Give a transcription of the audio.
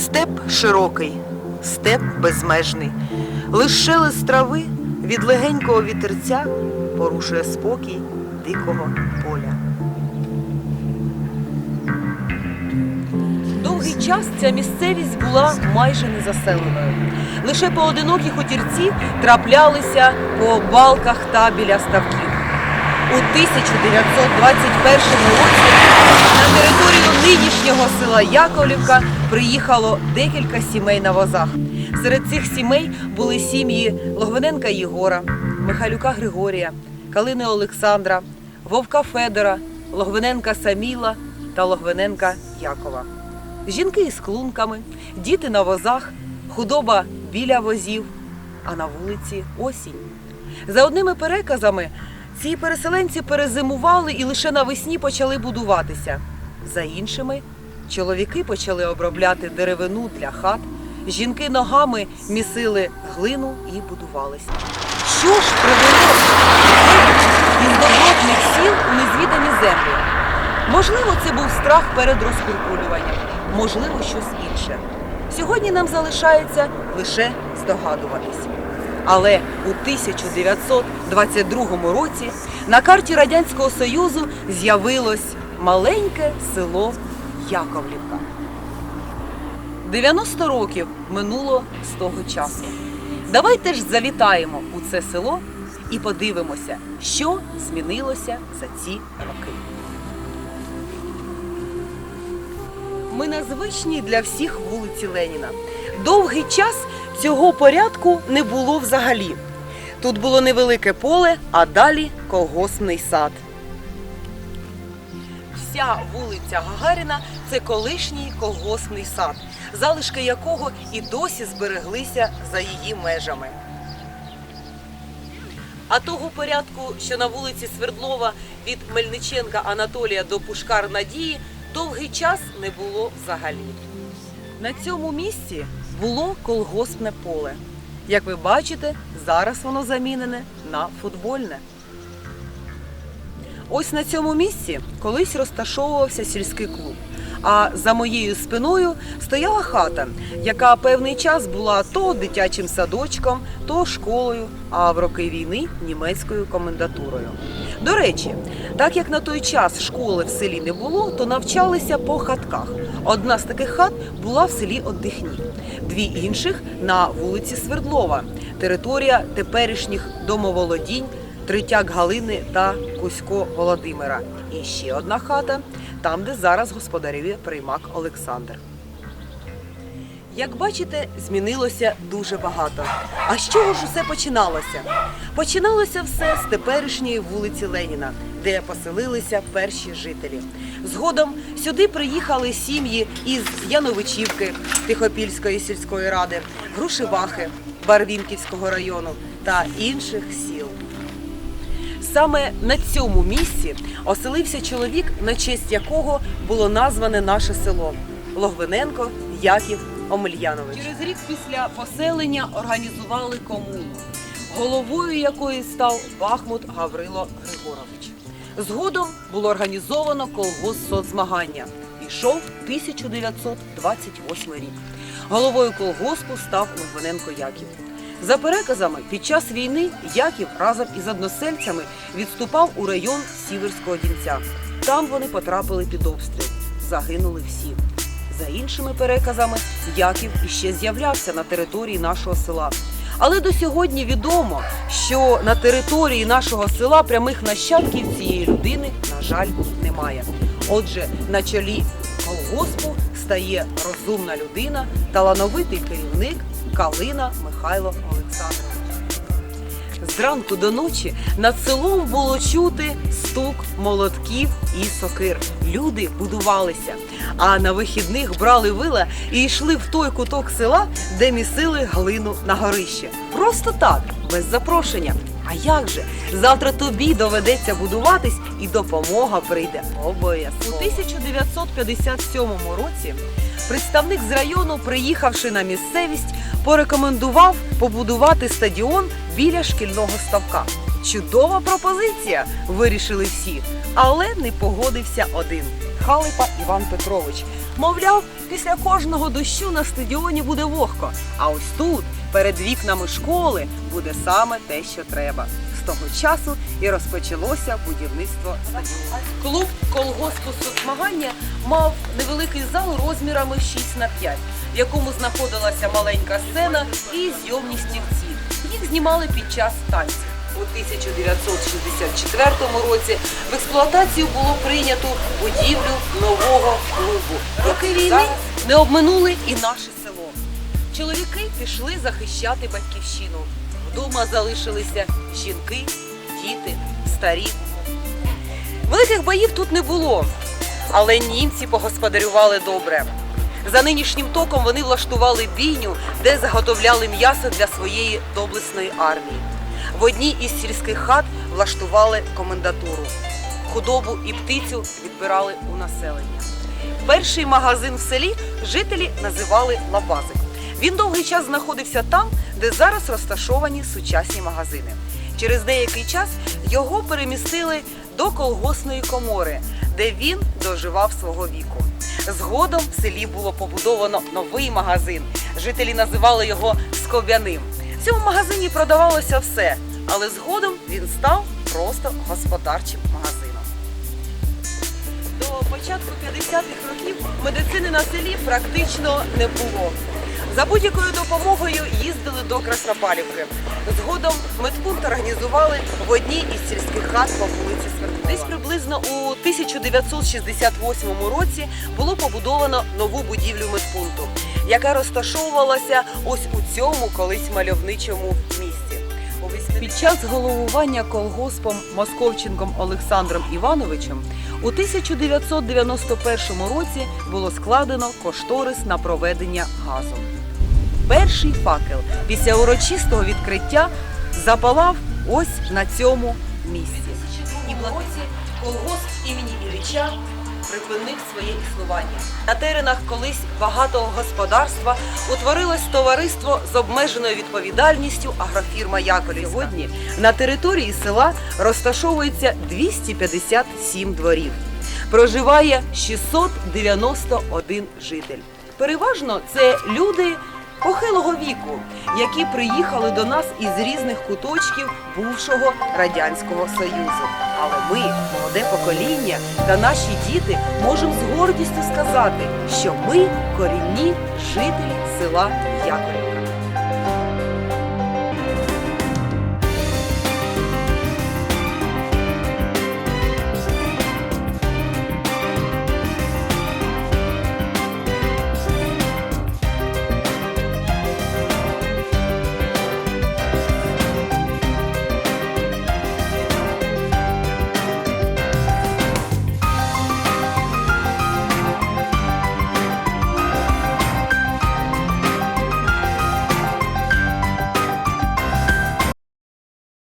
Степ широкий, степ безмежний, лиш шелест трави від легенького вітерця порушує спокій дикого поля. Довгий час ця місцевість була майже незаселеною. Лише поодинокі хутірці траплялися по балках та біля ставків. У 1921 році на територію нинішнього села Яковлівка приїхало декілька сімей на возах. Серед цих сімей були сім'ї Логвиненка Єгора, Михайлюка Григорія, Калини Олександра, Вовка Федора, Логвиненка Саміла та Логвиненка Якова. Жінки із клунками, діти на возах, худоба біля возів, а на вулиці осінь. За одними переказами, ці переселенці перезимували і лише навесні почали будуватися. За іншими, чоловіки почали обробляти деревину для хат, жінки ногами місили глину і будувалися. Що ж привело із добротних сіл у незвідані землі? Можливо, це був страх перед розкуркулюванням, можливо, щось інше. Сьогодні нам залишається лише здогадуватись. Але у 1922 році на карті Радянського Союзу з'явилось маленьке село Яковлівка. 90 років минуло з того часу. Давайте ж завітаємо у це село і подивимося, що змінилося за ці роки. Ми на звичній для всіх вулиці Леніна. Довгий час цього порядку не було взагалі. Тут було невелике поле, а далі колгоспний сад. Вся вулиця Гагаріна це колишній колгоспний сад, залишки якого і досі збереглися за її межами. А того порядку, що на вулиці Свердлова від Мельниченка Анатолія до Пушкар Надії, довгий час не було взагалі. На цьому місці було колгоспне поле. Як ви бачите, зараз воно замінене на футбольне. Ось на цьому місці колись розташовувався сільський клуб. А за моєю спиною стояла хата, яка певний час була то дитячим садочком, то школою, а в роки війни німецькою комендатурою. До речі, так як на той час школи в селі не було, то навчалися по хатках. Одна з таких хат була в селі Отдихні, дві інших на вулиці Свердлова, територія теперішніх домоволодінь Третяк Галини та Кузько Володимира. І ще одна хата, там, де зараз господарює приймак Олександр. Як бачите, змінилося дуже багато. А з чого ж усе починалося? Починалося все з теперішньої вулиці Леніна, де поселилися перші жителі. Згодом сюди приїхали сім'ї із Яновичівки, Тихопільської сільської ради, Грушевахи, Барвінківського району та інших сіл. Саме на цьому місці оселився чоловік, на честь якого було назване наше село Логвиненко Яків Омельянович. Через рік після поселення організували комуну, головою якої став Бахмут Гаврило Григорович. Згодом було організовано колгосп соцзмагання. Пішов 1928 рік. Головою колгоспу став Логвиненко Яків. За переказами, під час війни Яків разом із односельцями відступав у район Сіверського Дінця. Там вони потрапили під обстріл. Загинули всі. За іншими переказами, Яків іще з'являвся на території нашого села. Але до сьогодні відомо, що на території нашого села прямих нащадків цієї людини, на жаль, немає. Отже, на чолі колгоспу стає розумна людина, талановитий керівник Калина Михайло Олександрович. Зранку до ночі над селом було чути стук молотків і сокир. Люди будувалися, а на вихідних брали вила і йшли в той куток села, де місили глину на горище. Просто так, без запрошення. А як же? Завтра тобі доведеться будуватись, і допомога прийде обов'язково. У 1957 році представник з району, приїхавши на місцевість, порекомендував побудувати стадіон біля шкільного ставка. Чудова пропозиція, вирішили всі, але не погодився один Халипа Іван Петрович. Мовляв, після кожного дощу на стадіоні буде вогко. А ось тут, перед вікнами школи, буде саме те, що треба. З того часу і розпочалося будівництво стадіону. Клуб колгоспу соцмагання мав невеликий зал розмірами 6 на 5, в якому знаходилася маленька сцена і зйомні стільці. Їх знімали під час танців. У 1964 році в експлуатацію було прийнято будівлю нового клубу. Роки війни не обминули і село. Чоловіки пішли захищати батьківщину. Вдома залишилися жінки, діти, старі. Великих боїв тут не було, але німці погосподарювали добре. За нинішнім током вони влаштували бійню, де заготовляли м'ясо для своєї доблесної армії. В одній із сільських хат влаштували комендатуру. Худобу і птицю відбирали у населення. Перший магазин в селі жителі називали Лабазик. Він довгий час знаходився там, де зараз розташовані сучасні магазини. Через деякий час його перемістили до колгосної комори, де він доживав свого віку. Згодом в селі було побудовано новий магазин. Жителі називали його Скоб'яним. В цьому магазині продавалося все, але згодом він став просто господарчим магазином. До початку 50-х років медицини на селі практично не було. За будь-якою допомогою їздили до Краснопалівки. Згодом медпункт організували в одній із сільських хат по вулиці Свердлова. Десь приблизно у 1968 році було побудовано нову будівлю медпункту, яка розташовувалася ось у цьому колись мальовничому місці. Під час головування колгоспом Московченком Олександром Івановичем у 1991 році було складено кошторис на проведення газу. Перший факел після урочистого відкриття запалав ось на цьому місці. І році колгосп імені Ілліча припинив своє існування. На теренах колись багатого господарства утворилось товариство з обмеженою відповідальністю агрофірма Яковлів. Сьогодні на території села розташовується 257 дворів. Проживає 691 житель. Переважно це люди похилого віку, які приїхали до нас із різних куточків бувшого радянського союзу. Але ми, молоде покоління та наші діти, можемо з гордістю сказати, що ми корінні жителі села Яковлів.